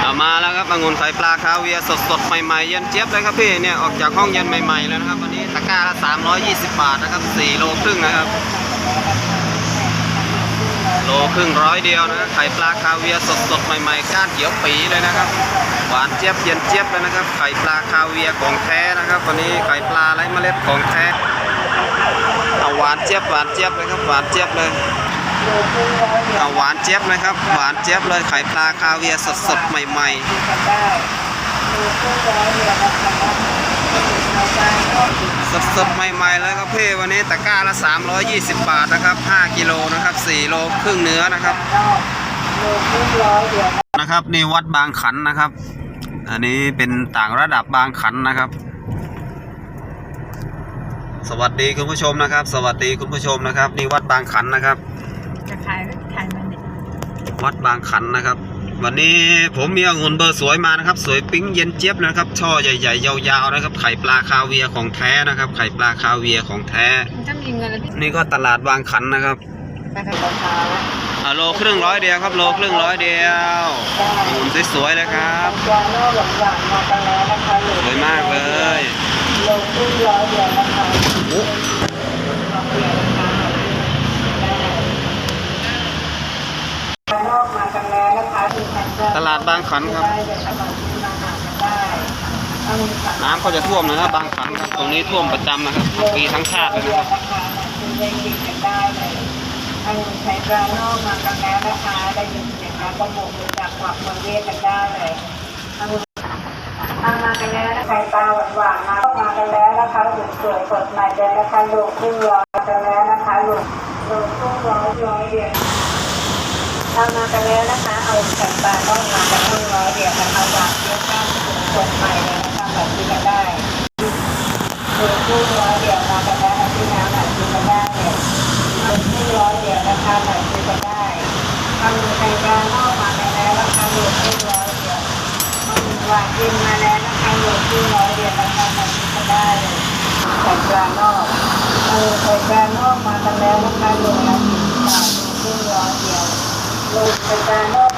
เอามาแล้วครับองุ่นไข่ปลาคาเวียร์สดใหม่ๆเย็นเจี๊ยบเลยครับพี่เนี่ยออกจากห้องเย็นใหม่ๆเลยนะครับ วันนี้ตะกร้าละ320 บาทนะครับ4โลครึ่งนะครับ โลครึ่งร้อยเดียวนะไข่ปลาคาเวียร์สดใหม่ๆก้านเขียวปีเลยนะครับ หวานเจี๊ยบเย็นเจี๊ยบเลยนะครับ ไข่ปลาคาเวียของแท้นะครับ วันนี้ไข่ปลาไร้เมล็ดของแท้เอาหวานเจี๊ยบหวานเจี๊ยบเลยครับหวานเจี๊ยบเลย หวานเจี๊ยบเลยครับ หวานเจี๊ยบเลยไข่ปลาคาเวียร์สดใหม่ๆกินกันได้ลูกขึ้นร้อยเดียวนะคะเราได้ก็กินสดสดใหม่ๆเลยครับพี่วันนี้ตะกร้าละ 320 บาทนะครับ 5 กิโลนะครับ 4 โลครึ่งเนื้อนะครับนะครับนี่วัดบางขันนะครับ อันนี้เป็นต่างระดับบางขันนะครับ สวัสดีคุณผู้ชมนะครับ สวัสดีคุณผู้ชมนะครับ นี่วัดบางขันนะครับ จะขายก็ขายมันเนี่ยวัดบางขันนะครับ วันนี้ผมมีองุ่นเบอร์สวยมานะครับ สวยปิ๊งเย็นเจี๊ยบนะครับ ช่อใหญ่ๆ ยาวๆนะครับ ไข่ปลาคาเวียร์ของแท้นะครับ ไข่ปลาคาเวียร์ของแท้มันก็มีเงินแล้วพี่นี่ก็ตลาดบางขันนะครับไปทำราคาแล้วอ่าโลครึ่งร้อยเดียวครับ โลครึ่งร้อยเดียวหุ่นสวยๆเลยครับจานนอกหวานๆมากันแล้วนะคะลูกสวยมากเลย ลูกขึ้นร้อยเดียวนะคะ โอ้ ร้อยเดียวนะคะได้นอกมากันแล้วนะคะมีแผ่นเสื้อ ตลาดบางขันครับได้เลยค่ะบางที่มาหากันได้เอาเงินฝากน้ำก็จะท่วมนะครับบางขันครับ ตรงนี้ท่วมประจำนะครับทั้งปีทั้งชาติเลยนะครับคุณได้กินกันได้เลยอันนี้ใช้ปลานอกมากันแล้วนะคะได้ยินเสียงน้ำประมงรู้จักหวักมาเรียกกันได้เลยอันมากันแล้วนะคะปลาหวานๆมาก็มากันแล้วนะคะสวยสวยสดใหม่เลยนะคะลูกขึ้นร้อยกันแล้วนะคะลูกลูกขึ้นร้อยร้อยเดียวทำมากันแล้วนะคะเอาแผ่น ลูกคู่ร้อยเดียวมากันได้นะพี่น้ำหน่อยซื้อกันได้เนี่ยลงร้อยเดียวนะคะหน่อยซื้อกันได้ทำมือไทยกลางนอกมากันแล้วนะคะลูกคู่ร้อยเดียวทำมือวางกินมาแล้วนะคะลูกคู่ร้อยเดียวนะคะหน่อยซื้อกันได้เลยไทยกลางนอกเออไทยกลางนอกมากันแล้วนะคะลูกละสิบบาทลูกคู่ร้อยเดียวลูกไทยกลางนอก